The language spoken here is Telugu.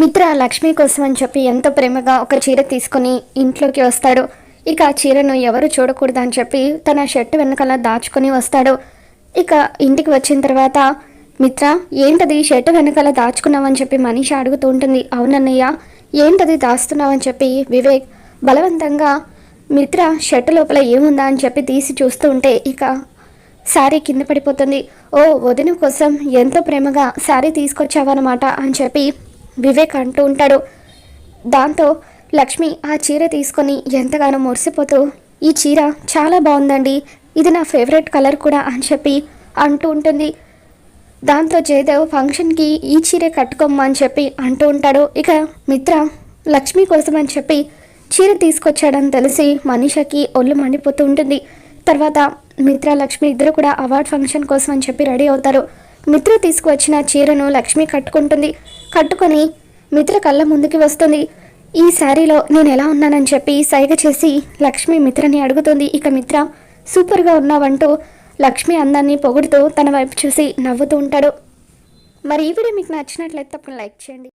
మిత్ర లక్ష్మి కోసం అని చెప్పి ఎంతో ప్రేమగా ఒక చీర తీసుకొని ఇంట్లోకి వస్తాడు. ఇక ఆ చీరను ఎవరు చూడకూడదు అని చెప్పి తన షర్ట్ వెనకాల దాచుకొని వస్తాడు. ఇక ఇంటికి వచ్చిన తర్వాత మిత్ర ఏంటది షర్ట్ వెనకాల దాచుకున్నావని చెప్పి మనిషి అడుగుతూ ఉంటుంది. అవునన్నయ్య ఏంటది దాస్తున్నావని చెప్పి వివేక్ బలవంతంగా మిత్ర షర్ట్ లోపల ఏముందా అని చెప్పి తీసి చూస్తూ ఉంటే ఇక శారీ కింద పడిపోతుంది. ఓ వదిన కోసం ఎంతో ప్రేమగా శారీ తీసుకొచ్చావన్నమాట అని చెప్పి వివేక్ అంటూ ఉంటాడు. దాంతో లక్ష్మి ఆ చీర తీసుకొని ఎంతగానో మురిసిపోతూ ఈ చీర చాలా బాగుందండి. ఇది నా ఫేవరెట్ కలర్ కూడా అని చెప్పి అంటూ ఉంటుంది. దాంతో జయదేవ్ ఫంక్షన్కి ఈ చీర కట్టుకోమని అని చెప్పి అంటూ ఉంటాడు. ఇక మిత్ర లక్ష్మి కోసం అని చెప్పి చీర తీసుకొచ్చాడని తెలిసి మనిషకి ఒళ్ళు మండిపోతూ ఉంటుంది. తర్వాత మిత్ర లక్ష్మి ఇద్దరు కూడా అవార్డ్ ఫంక్షన్ కోసం అని చెప్పి రెడీ అవుతారు. మిత్ర తీసుకువచ్చిన చీరను లక్ష్మి కట్టుకుంటుంది. కట్టుకొని మిత్ర కళ్ళ ముందుకి వస్తుంది. ఈ శారీలో నేను ఎలా ఉన్నానని చెప్పి సైగ చేసి లక్ష్మి మిత్రని అడుగుతుంది. ఇక మిత్ర సూపర్గా ఉన్నావంటూ లక్ష్మి అందాన్ని పొగుడుతూ తన వైపు చూసి నవ్వుతూ ఉంటాడు. మరి ఈ వీడియో మీకు నచ్చినట్లయితే తప్పకుండా లైక్ చేయండి.